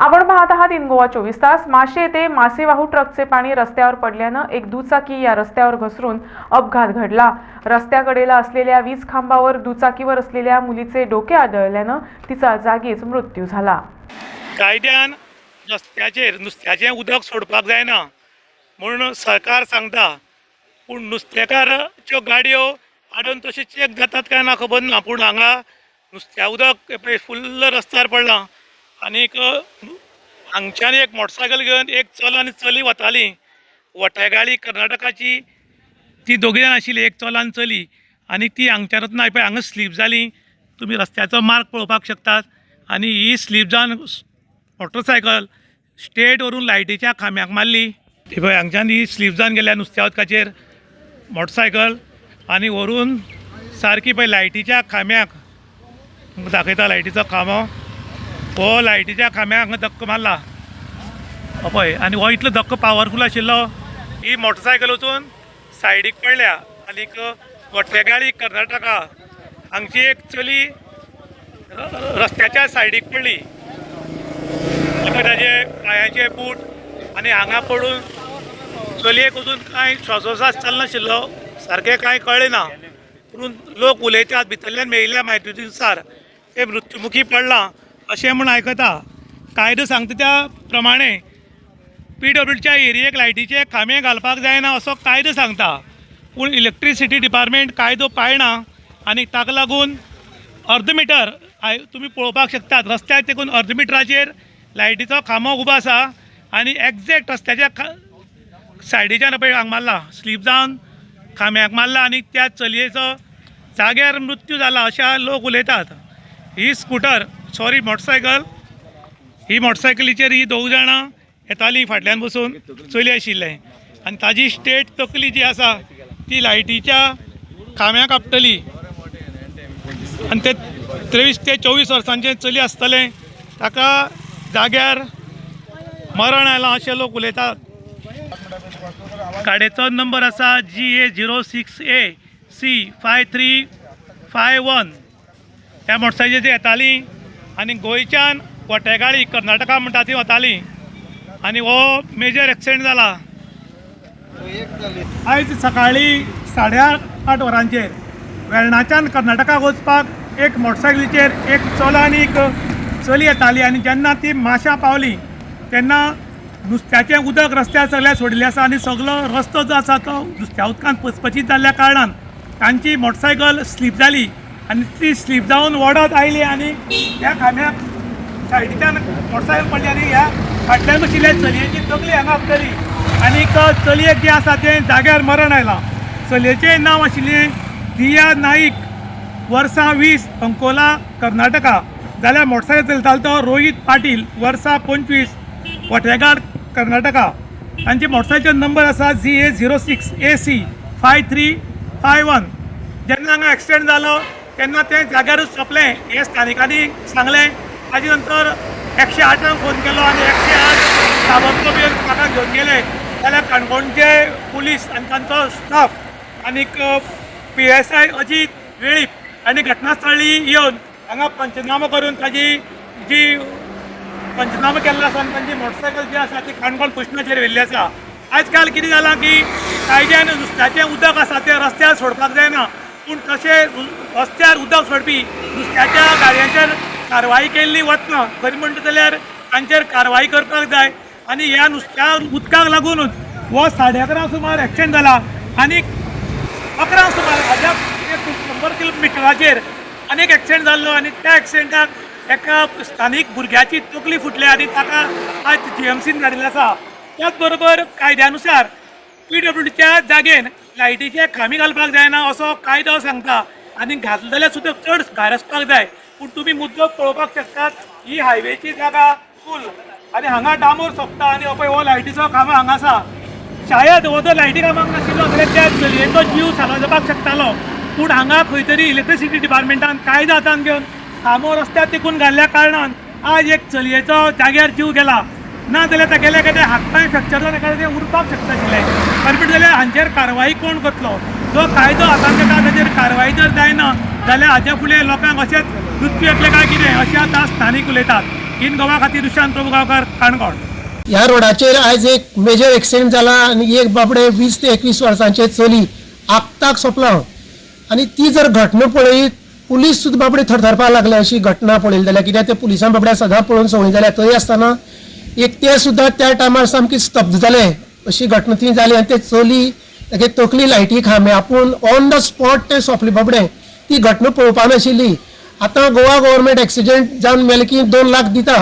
आपण पाहत आहात इन गोवा चोवीस तास. माशे येथे मासेवाहू ट्रकचे पाणी रस्त्यावर पडल्यानं एक दुचाकी या रस्त्यावर घसरून अपघात घडला. रस्त्याकडेला असलेल्या वीज खांबावर दुचाकीवर असलेल्या मुलीचे डोके आदळल्यानं तिचा जागीच मृत्यू झाला. कायद्यान रस्त्याचेर नुस्त्याचें उदक सोडपाक जायना. म्हणून सरकार सांगता पूण नुस्तेकाराच्यो गाडयो हाडून तशें चेक जातात काय ना खबर ना. पूण हांगा नुस्त्या उदक फुल्ल रस्त्यार पडलां. आनीक हांगच्यान एक मोटरसायकल घेवन एक चल आनी चली वतालीं. वटेगाळी कर्नाटकाची ती दोगी जाण आशिल्ली एक चल आनी चली. आनी ती हांगच्यान वतना पळय हांगा स्लीप जाली तुमी रस्त्याचो मार्ग पळोवपाक शकतात. आनी ही स्लीप जावन मोटरसायकल स्टेट व्हरून लायटीच्या खांब्याक मारली. ही पळय हांगच्यान ही स्लीप जावन गेल्या नुस्त्या उदकाचेर मोटरसायकल आनी व्हरून सारकी पळय लायटीच्या खांब्याक दाखयता लायटीचो खांबो. हो लायटीच्या खांब्या हांगा धक्को मारला. पळय आनी हो इतलो धक्को पावरफूल आशिल्लो ही. मोटरसायकल वचून सायडीक पडल्या. आनीक वट्टेगाळी कर्नाटका. हांगची एक चली रस्त्याच्या सायडीक पडली. ताका ताजे पांयाचे बूट आनी हांगा पडून चलयेक वचून कांय श्वासोश्वास चलनाशिल्लो हो. सारकें कांय कळ्ळें ना पूण लोक उलयतात भितरल्यान मेळिल्ल्या म्हायती म्हायतीनुसार ते मृत्युमुखी पडलां. अशें म्हूण आयकता कायदो सांगता त्या प्रमाणे पी डब्ल्यूच्या एरियेक लायटीचे खांबे घालपाक जायना असो कायदो सांगता. पूण इलेक्ट्रिसिटी डिपार्टमेंट कायदो पाळना आनी ताका लागून अर्द मिटर आय तुमी पळोवपाक शकतात रस्त्याक तेकून अर्द मिटराचेर लायटीचो खांबो उबो आसा आनी एग्जॅक्ट रस्त्याच्या खा सायडीच्यान पळय हांगा मारला स्लीप जावन खांब्याक मारला आनी त्या चलयेचो जाग्यार मृत्यू जाला अशा लोक उलयतात. ही स्कूटर सॉरी मोटरसायकल. ही मोटरसायकलीचेर ही दोग जाणां येतालीं फाटल्यान बसून चली आशिल्लें. आनी ताजी स्टेट तकली जी आसा ती लायटीच्या खांब्याक आपटली आनी ते त्रेवीस ते चोवीस वर्सांचे चली आसतलें. ताका जाग्यार मरण आयलां अशें लोक उलयतात. गाडयेचो नंबर आसा G A zero six A C five three five one. त्या मोटरसायकलीचेर येतालीं आनी गोंयच्यान वटेगाळी कर्नाटका म्हणटा ती वतालीं. आनी हो मेजर एक्सिडेंट जाला. आयज सकाळी साडे आठ आठ वरांचेर वेर्णाच्यान कर्नाटकाक वचपाक एक मोटरसायकलीचेर एक चलो आनी एक चली येताली आनी जेन्ना ती माश्यां पावली तेन्ना नुस्त्याचें उदक रस्त्यार सगळ्या सोडिल्लें आसा आनी सगळो रस्तो जो आसा तो नुस्त्या उदकान पचपचीत जाल्ल्या कारणान तांची मोटरसायकल स्लीप जाली. आनी ती स्लीप जावन वडत आयली आनी त्या खांब्याक सायडीच्यान मोटरसायकल पडली आनी ह्या फाटल्यान बशिल्ल्या चलयेची तकली हांगा आपटली आनीक चलयेक जें आसा तें जाग्यार मरण आयलां. चलयेचें नांव आशिल्लें दिया नाईक वर्सां वीस अंकोला कर्नाटका. जाल्यार मोटरसायकल चलतालो तो रोहीत पाटील वर्सां पंचवीस वटेगाड कर्नाटका. तांचे मोटरसायकलचो नंबर आसा Z A zero six A C five three five one. जेन्ना हांगा एक्सिडेंट जालो तेन्ना तें जाग्यारूच सोंपलें. हें स्थानिकांनी सांगलें. ताजे नंतर एकशे आठांक फोन केलो आनी एकशे आठ ताबडतोब येवन म्हाका घेवन गेले. जाल्यार काणकोणचे पुलीस आनी तांचो स्टाफ आनीक P S I Ajit Velip आनी घटनास्थळी येवन हांगा पंचनामा करून ताजी जी पंचनामा केल्लो आसा आनी तांची मोटरसायकल जी आसा ती काणकोण पुष्णाचेर व्हेल्ली आसा आयज काल कितें जालां की कायद्यान नुस्त्याचें उदक आसा तें रस्त्यार सोडपाक जायना. पूण तशें रस्त्यार उदक सोडपी नुस्त्याच्या गाडयांचेर कारवाई केल्ली वतना खरी म्हणटा जाल्यार तांचेर कारवाई करपाक जाय. आनी ह्या नुस्त्या उदकाक लागूनच हो साडे अकरा सुमार एक्शन जाला. आनीक अकरा सुमार हाज्या एक शंबर किलोमिटराचेर आनीक एक्सिडेंट जाल्लो आनी त्या एक्सिडेंटाक एका स्थानीक भुरग्याची तकली फुटल्या आनी ताका आयज जी एम सीन धाडिल्लो आसा त्याच बरोबर कायद्यानुसार पी डब्ल्यू डीच्या जागेन लायटीचे खामी घालपाक जायना असो कायदो सांगता. आनी घातले जाल्यार सुद्दां चड भायर आसपाक जाय. पूण तुमी मुद्दो पळोवपाक शकतात ही हायवेची जागा फूल. आनी हांगा डामोर सोंपता आनी हो पळय हो लायटीचो खांबो हांगा आसा शायद हो जो लायटी कामाक नाशिल्लो जाल्यार त्या चलयेचो जीव सालो जावपाक शकतालो. पूण हांगा खंय तरी इलेक्ट्रिसिटी डिपार्टमेंटान कायदो हातान घेवन खांबो रस्त्यार तिकून घाल्ल्या कारणान आज एक चलयेचो जाग्यार जीव गेला. ना जाल्यार तागेले कितें हातपांय फ्रॅक्चर जावन एखादें तें उरपाक शकता आशिल्लें परमीट जाल्यार हांचेर कारवाई कोण करतलो? जो कायदो आतां तेका ताचेर कारवाय जर जायना जाल्यार हाच्या फुडें लोकांक अशेंच मृत्यू येतलें काय कितें? अशें आतां स्थानीक उलयतात. इन गोवा खातीर दुशांत प्रभू गांवकार काणकोण. ह्या रोडाचेर आयज एक मेजर एक्सिडेंट जाला आनी एक बाबडे वीस ते एकवीस वर्सांचे चली आगताक सोंपला. आनी ती जर घटना पळयत पुलीस सुद्दां बाबडे थरथरपाक लागले अशी घटना पळयली जाल्यार कित्याक ते पुलिसां बाबड्या सदां पळोवन सवय जाल्या थंय आसतना एक ते सुद्दां त्या टायमार सामकी स्तब्ध जाले अशी घटना थंय जाली आनी ते चली तागे तकली लायटी खांबे आपूण ऑन द स्पॉट ते सोंपले बाबडे. ती घटना पळोवपा नाशिल्ली आतां गोवा गव्हर्मेंट एक्सिडेंट जावन मेले की दोन लाख दिता.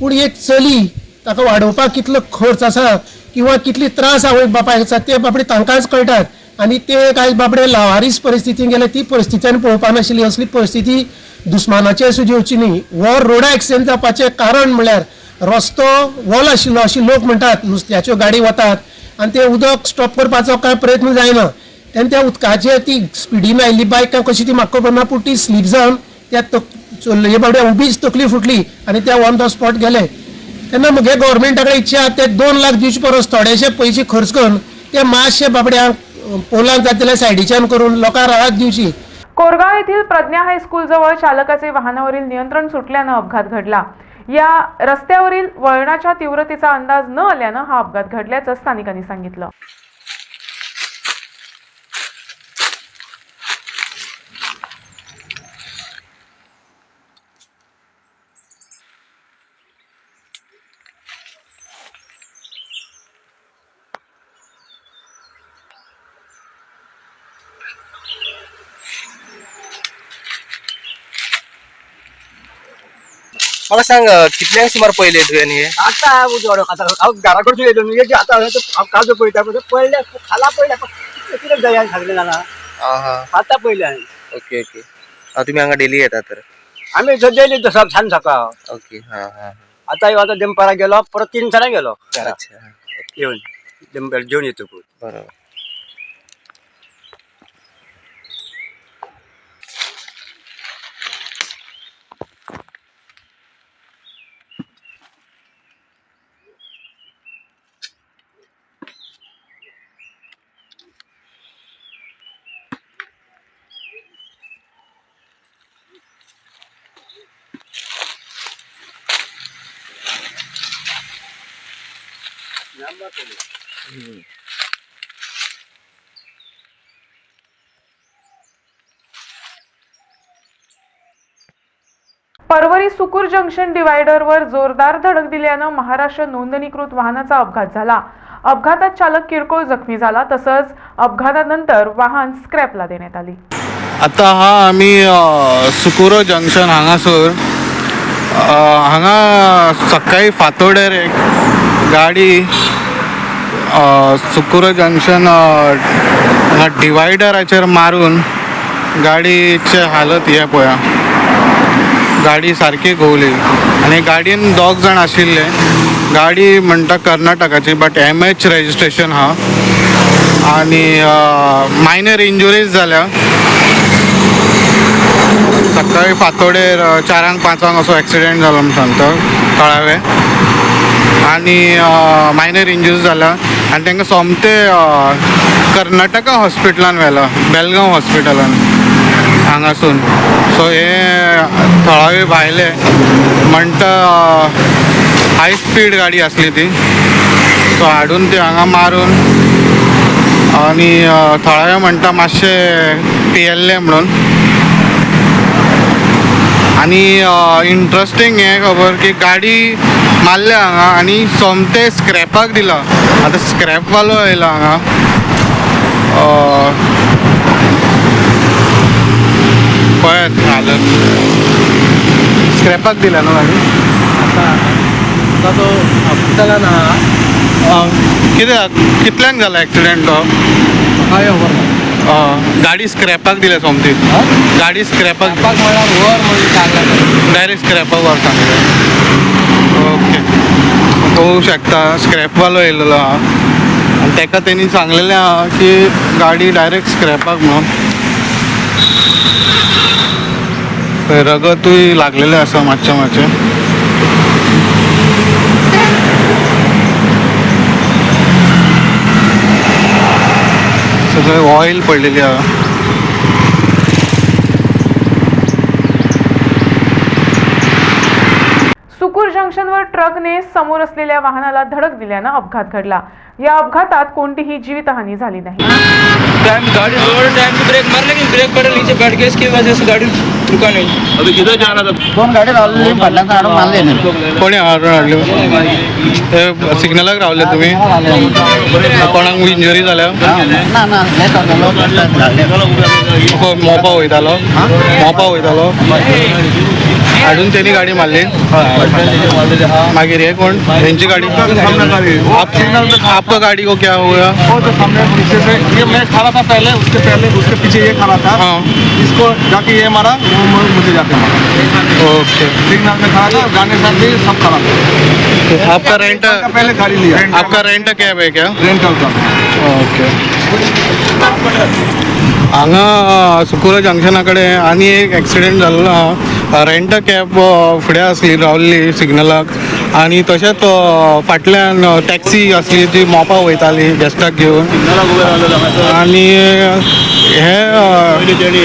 पूण एक चली ताका वाडोवपाक कितलो खर्च आसा किंवा कितली त्रास आवय बापायक आसा ते बाबडे तांकांच कळटात आनी ते कांय बाबडे लावारीस परिस्थितीन गेले ती परिस्थिती पळोवपा नाशिल्ली असली परिस्थिती दुस्मानाचे सुद्दां येवची न्ही. हो रोडा एक्सिडेंट जावपाचें कारण म्हळ्यार रस्तो वॉल आशिल्लो अशी लोक म्हणटात नुस्त्याच्यो गाडी वतात. आनी तें उदक स्टॉप करपाचो कांय प्रयत्न जायना तेन्ना त्या उदकाचेर ती स्पिडीन आयिल्ली बायक काय कशी ती म्हाका खबर ना पूण ती स्लीप जावन त्या तक चल्ले बाबड्या उबीच तकली फुटली आनी ते ऑन द स्पॉट गेले. तेन्ना म्हगे गव्हर्मेंटा कडेन इच्छा ते दोन लाख दिवचे परस थोडेशे पयशे खर्च करून ते मातशे बाबड्यांक पोलांत जाता जाल्यार सायडीच्यान करून लोकांक राहत दिवची कोरगाव येथील प्रज्ञा हायस्कूल जवळ चालकाचे वाहनावरील नियंत्रण सुटल्यानं अपघात घडला. या रस्त्यावरील वळणाच्या तीव्रतेचा अंदाज न आल्यानं हा अपघात घडल्याचं स्थानिकांनी सांगितलं. मला सांग कितल्यांक सुमार पयले तुवें हे? आता उजवाडो आता हांव घरा कडसून येयलो न्हू एक आता हांव काजू पळयता पळय पळयल्या खाला पळयल्या कितें जाय सांगलें जाणा आतां पळयलें हांवें ओके ओके. तुम्ही हांगा डेली येता तर? आमी सद्या तसो सांज सकाळ. ओके हा हा आतां ह्यो आतां दनपारा गेलो परत तीन जाणां गेलो. येवन दनपार जेवन येतकूच बरोबर. परवरी सुकूर जंक्शन डिवायडरवर जोरदार धडक दिल्यानं महाराष्ट्र नोंदणीकृत वाहनाचा अपघात झाला. अपघातात चालक किरकोळ जखमी झाला तसंच अपघातानंतर वाहन स्क्रॅपला देण्यात आली. आता हा आम्ही सुकुरो जंक्शन हांगासर हांगा सकाळी फातोडेर एक गाडी सुकुर जंक्शन डिवायडराचेर मारून गाडीचे हालत हे पळया गाडी सारकी घोवली आनी गाडयेन दोग जाण आशिल्ले. गाडी म्हणटा कर्नाटकाची बट एम एच रेजिस्ट्रेशन आहा आनी मायनर इंजुरीज जाल्या सकाळी फातोडेर चारांक पांचांक असो एक्सिडेंट जालो म्हण सांगता. कळावे. आनी मायनर इंजुरीज जाला आनी तांकां सोमते कर्नाटका हॉस्पिटलान व्हेला बेलगांव हॉस्पिटलान हांगासून सो हे थळावे भायले म्हणटा हाय स्पीड गाडी आसली ती. सो हाडून ती हांगा मारून आनी थळावे म्हणटा मातशे पियेल्ले म्हणून. आनी इंट्रस्टींग हें खबर की गाडी मारल्या हांगा आनी सोमते स्क्रॅपाक दिला. आतां स्क्रॅपवालो येयला हांगा. पळयात हालत स्क्रॅपाक दिला न्हू गाडी? आतां तो हॉस्पिटलान आहा कित्याक कितल्यांक जाला एक्सिडेंट तो? काय खबर? ना गाडी स्क्रॅपाक दिल्या सोमती. गाडी स्क्रॅपाक म्हळ्यार वर म्हणून सांगला डायरेक्ट स्क्रॅपाक वर सांगले ओके. पळोवंक शकता. स्क्रॅपवालो येयलेलो आहा आनी ताका तेणी सांगलेलें आहा की गाडी डायरेक्ट स्क्रॅपाक म्हणून. रगतूय लागलेलें आसा मातशें मातशें सगळें ऑयल पडलेली आहा. सुकूर जंक्शनवर ट्रकने समोर असलेल्या वाहनाला धडक दिल्यानं अपघात घडला. या अपघातात कोणतीही जीवितहानी झाली नाही. टाइम गाड़ी रोड टाइम पे ब्रेक मार लेकिन ब्रेक पड़े नीचे बैठ गए इसकी वजह से गाड़ी रुका नहीं? अभी किधर जाना था? दोन लावलेली आडून कोणी हाडले सिग्नलाक रावले तुम्ही? कोणाक इंजुरी जाल्या ना ना मोपा वयतालो मोपा वयतालो हाडून त्यांनी गाडी मारली. मागीर हे कोण? यांची गाडी. आप- आपका गाडी को क्या हुआ? वो तो सामने से ये मैं खा रहा था पहले उसके पहले उसके पीछे ये खा रहा था हाँ। इसको जाके ये मारा वो मुझे जाके मारा ओके। सिग्नल में खड़ा था गाने साथ सब खड़ा था आपका रेंट पहले गाड़ी लिया आपका रेंट कैब है क्या? रेंटल का ओके। हांगा सुकुरा जंक्शना कडेन आनी एक एक्सिडेंट जाल्लो रेंट कॅब फुडें आसली रावल्ली सिग्नलाक आनी तशेंच फाटल्यान टॅक्सी आसली जी मोपा वयताली गेस्टाक घेवन आनी हे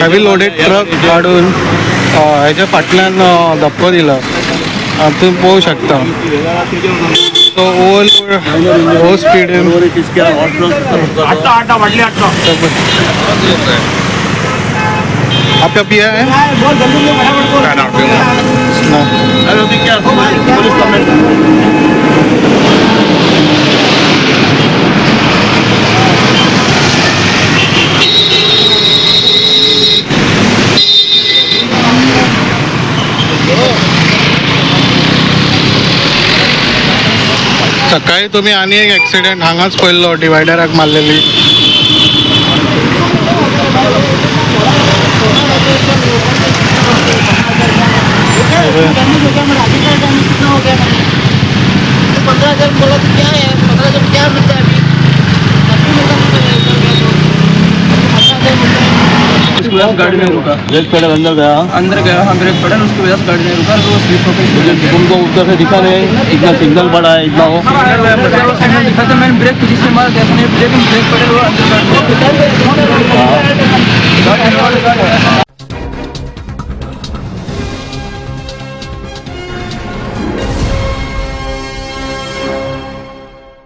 हेवी लोडेड ट्रक हाडून हेच्या फाटल्यान धक्को दिलो. तुम्ही पळोवंक शकता. तो ओवर स्पीडीन आपका पिया है? सकाळी तुम्ही आणि एक ॲक्सिडेंट हांगाच पळयल्लो डिवायडराक मारलेली. बोला तो क्या है। गाड़ी नहीं रुका ब्रेक अंदर गया अंदर गया हाँ ब्रेक पड़ा उसकी वजह से गाड़ी नहीं रुका तुमको उधर से दिखा नहीं इतना सिग्नल बड़ा है इतना दिखा मैंने ब्रेक जिससे मारा था नहीं ब्रेक ब्रेक पड़े गाड़ी